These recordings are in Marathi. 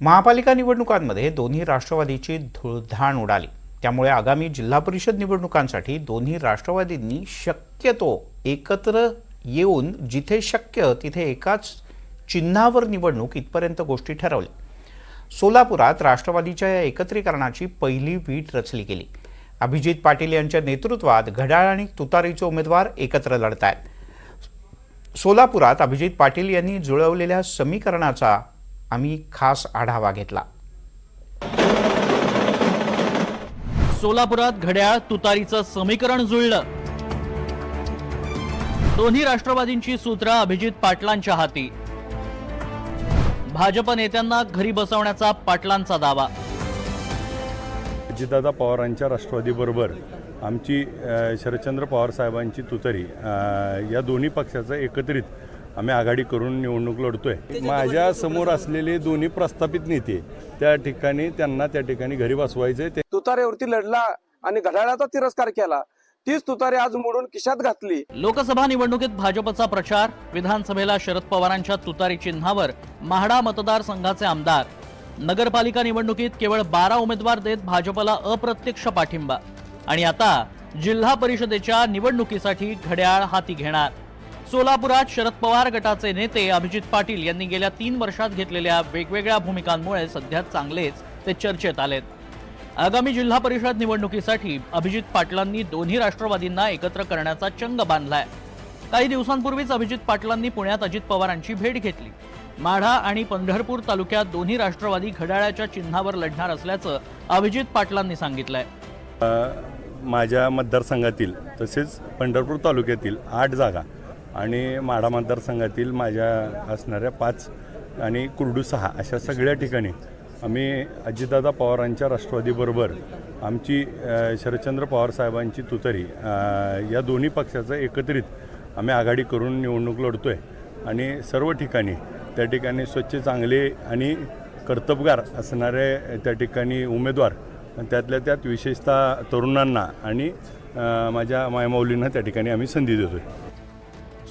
महापालिका निवडणुकांमध्ये दोन्ही राष्ट्रवादीची धुळधाण उडाली. त्यामुळे आगामी जिल्हा परिषद निवडणुकांसाठी दोन्ही राष्ट्रवादींनी शक्यतो एकत्र येऊन जिथे शक्य तिथे एकाच चिन्हावर निवडणूक इथपर्यंत गोष्टी ठरवल्या. सोलापुरात राष्ट्रवादीच्या या एकत्रीकरणाची पहिली वीट रचली गेली. अभिजित पाटील यांच्या नेतृत्वात घड्याळ आणि तुतारीचे उमेदवार एकत्र लढत आहेत सोलापुरात अभिजित पाटील यांनी जुळवलेल्या समीकरणाचा आम्ही खास आढावा घेतला. सोलापुरात घड्याळ तुतारीचं समीकरण जुळलं. दोन्ही राष्ट्रवादींची सूत्र अभिजित पाटलांच्या हाती. भाजप नेत्यांना घरी बसवण्याचा पाटलांचा दावा. अजितदादा पवारांच्या राष्ट्रवादीबरोबर आमची अ, शरदचंद्र पवार साहेबांची तुतारी या दोन्ही पक्षाचं एकत्रित आम्ही आघाडी करून निवडणूक लढतोय. माझ्यासमोर असलेले दोन्ही प्रस्थापित नेते त्या ठिकाणी त्यांना त्या ठिकाणी घरी बसवायचे ते तुतारेवरती लढला आणि घड्याळाचा तिरस्कार केला. तीच तुतारी आज मोडून खिशात घातली. लोकसभा निवडणुकीत भाजपचा प्रचार विधानसभेला शरद पवारांच्या तुतारी चिन्हावर म्हाडा मतदारसंघाचे आमदार. नगरपालिका निवडणुकीत केवळ बारा उमेदवार देत भाजपला अप्रत्यक्ष पाठिंबा. आणि आता जिल्हा परिषदेच्या निवडणुकीसाठी घड्याळ हाती घेणार. सोलापुरात शरद पवार गटाचे नेते अभिजित पाटील यांनी गेल्या तीन वर्षात घेतलेल्या वेगवेगळ्या भूमिकांमुळे सध्या चांगलेच ते चर्चेत आलेत. आगामी जिल्हा परिषद निवडणुकीसाठी अभिजित पाटलांनी दोन्ही राष्ट्रवादींना एकत्र करण्याचा चंग बांधलाय. काही दिवसांपूर्वीच अभिजित पाटलांनी पुण्यात अजित पवारांची भेट घेतली. माढा आणि पंढरपूर तालुक्यात दोन्ही राष्ट्रवादी घड्याळाच्या चिन्हावर लढणार असल्याचं अभिजित पाटलांनी सांगितलंय. माझ्या मतदारसंघातील तसेच पंढरपूर तालुक्यातील आठ जागा आणि माढा मतदारसंघातील माझ्या असणाऱ्या पाच आणि कुर्डू सहा अशा सगळ्या ठिकाणी आम्ही अजितदादा पवारांच्या राष्ट्रवादीबरोबर आमची शरदचंद्र पवार साहेबांची तुतारी या दोन्ही पक्षाचं एकत्रित आम्ही आघाडी करून निवडणूक लढतो आहे आणि सर्व ठिकाणी त्या ठिकाणी स्वच्छ चांगले आणि कर्तबगार असणारे त्या ठिकाणी उमेदवार त्यातल्या त्यात विशेषतः तरुणांना आणि माझ्या मायमाऊलींना त्या ठिकाणी आम्ही संधी देतो आहे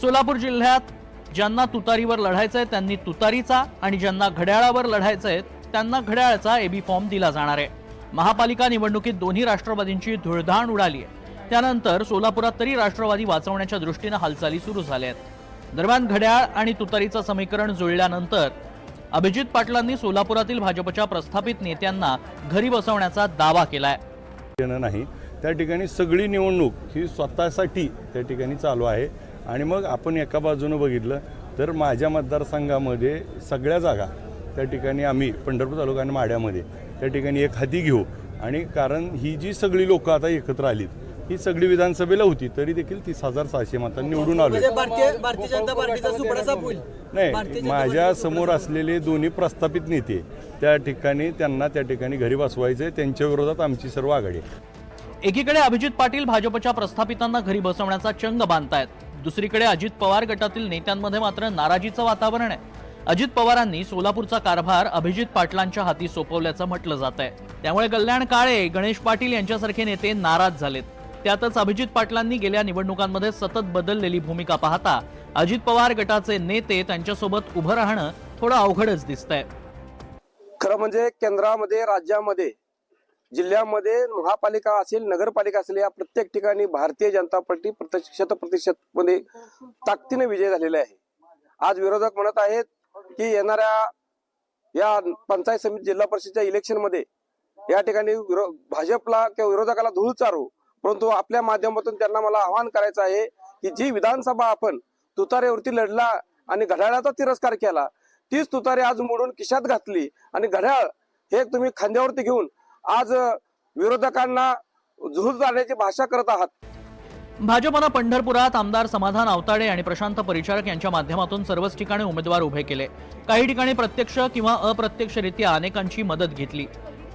सोलापूर जिल्ह्यात ज्यांना तुतारीवर लढायचं आहे त्यांनी तुतारीचा आणि ज्यांना घड्याळावर लढायचंय त्यांना घड्याळाचा एबी फॉर्म दिला जाणार आहे. महापालिका निवडणुकीत दोन्ही राष्ट्रवादींची धुळधाण उडाली आहे. त्यानंतर सोलापुरात तरी राष्ट्रवादी वाचवण्याच्या दृष्टीनं हालचाली सुरू झाल्या आहेत. दरम्यान घड्याळ आणि तुतारीचं समीकरण जुळल्यानंतर अभिजित पाटलांनी सोलापुरातील भाजपच्या प्रस्थापित नेत्यांना घरी बसवण्याचा दावा केलाय. नाही. त्या ठिकाणी सगळी निवडणूक ही स्वतःसाठी त्या ठिकाणी चालू आहे. आणि मग आपण एका बाजूनं बघितलं तर माझ्या मतदारसंघामध्ये सगळ्या जागा त्या ठिकाणी आम्ही पंढरपूर तालुका आणि माढ्यामध्ये त्या ठिकाणी एक हाती घेऊ. आणि कारण ही जी सगळी लोकं आता एकत्र आलीत ही सगळी विधानसभेला होती तरी देखील तीस हजार सहाशे मतांनी निवडून आलो म्हणजे नाही माझ्यासमोर असलेले दोन्ही प्रस्थापित नेते त्या ठिकाणी त्यांना त्या ठिकाणी घरी बसवायचे त्यांच्या विरोधात आमची सर्व आघाडी आहे. एकीकडे अभिजित पाटील भाजपच्या प्रस्थापितांना घरी बसवण्याचा चंग बांधतायत. दुसरीकडे अजित पवार गटातील नेत्यांमध्ये मात्र नाराजीचं वातावरण आहे. अजित पवारांनी सोलापूरचा कारभार अभिजित पाटलांच्या हाती सोपवल्याचं म्हटलं जात आहे त्यामुळे कल्याण काळे गणेश पाटील यांच्यासारखे नेते नाराज झालेत. त्यातच अभिजित पाटलांनी गेल्या निवडणुकांमध्ये सतत बदललेली भूमिका पाहता अजित पवार गटाचे नेते त्यांच्यासोबत उभं राहणं थोडं अवघडच दिसतंय. खरं म्हणजे केंद्रामध्ये राज्यामध्ये जिल्ह्यामध्ये महापालिका असेल नगरपालिका असेल या प्रत्येक ठिकाणी भारतीय जनता पार्टी प्रतिशत शत प्रतिशत मध्ये ताकदीने विजय झालेला आहे. आज विरोधक म्हणत आहेत की येणाऱ्या या पंचायत समिती जिल्हा परिषदच्या इलेक्शनमध्ये या ठिकाणी भाजपला किंवा विरोधकाला धूळ चारू परंतु आपल्या माध्यमातून त्यांना मला आवाहन करायचं आहे की जी विधानसभा आपण तुतारेवरती लढला आणि घड्याळाचा तिरस्कार केला तीच तुतारे आज मोडून किशात घातली आणि घड्याळ हे तुम्ही खांद्यावरती घेऊन आज विरोधकांना झुळून जाण्याची भाषा करत आहात. भाजपनं पंढरपुरात आमदार समाधान आवताडे आणि प्रशांत परिचारक यांच्या माध्यमातून सर्वच ठिकाणी उमेदवार उभे केले. काही ठिकाणी प्रत्यक्ष किंवा अप्रत्यक्षरित्या अनेकांची मदत घेतली.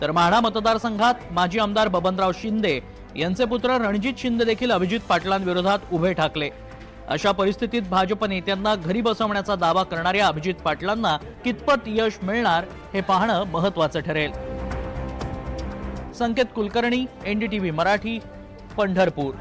तर माढा मतदारसंघात माजी आमदार बबनराव शिंदे यांचे पुत्र रणजित शिंदे देखील अभिजित पाटलांविरोधात उभे ठाकले. अशा परिस्थितीत भाजप नेत्यांना घरी बसवण्याचा दावा करणाऱ्या अभिजित पाटलांना कितपत यश मिळणार हे पाहणं महत्वाचं ठरेल. संकेत कुलकर्णी एनडीटीव्ही मराठी पंढरपूर.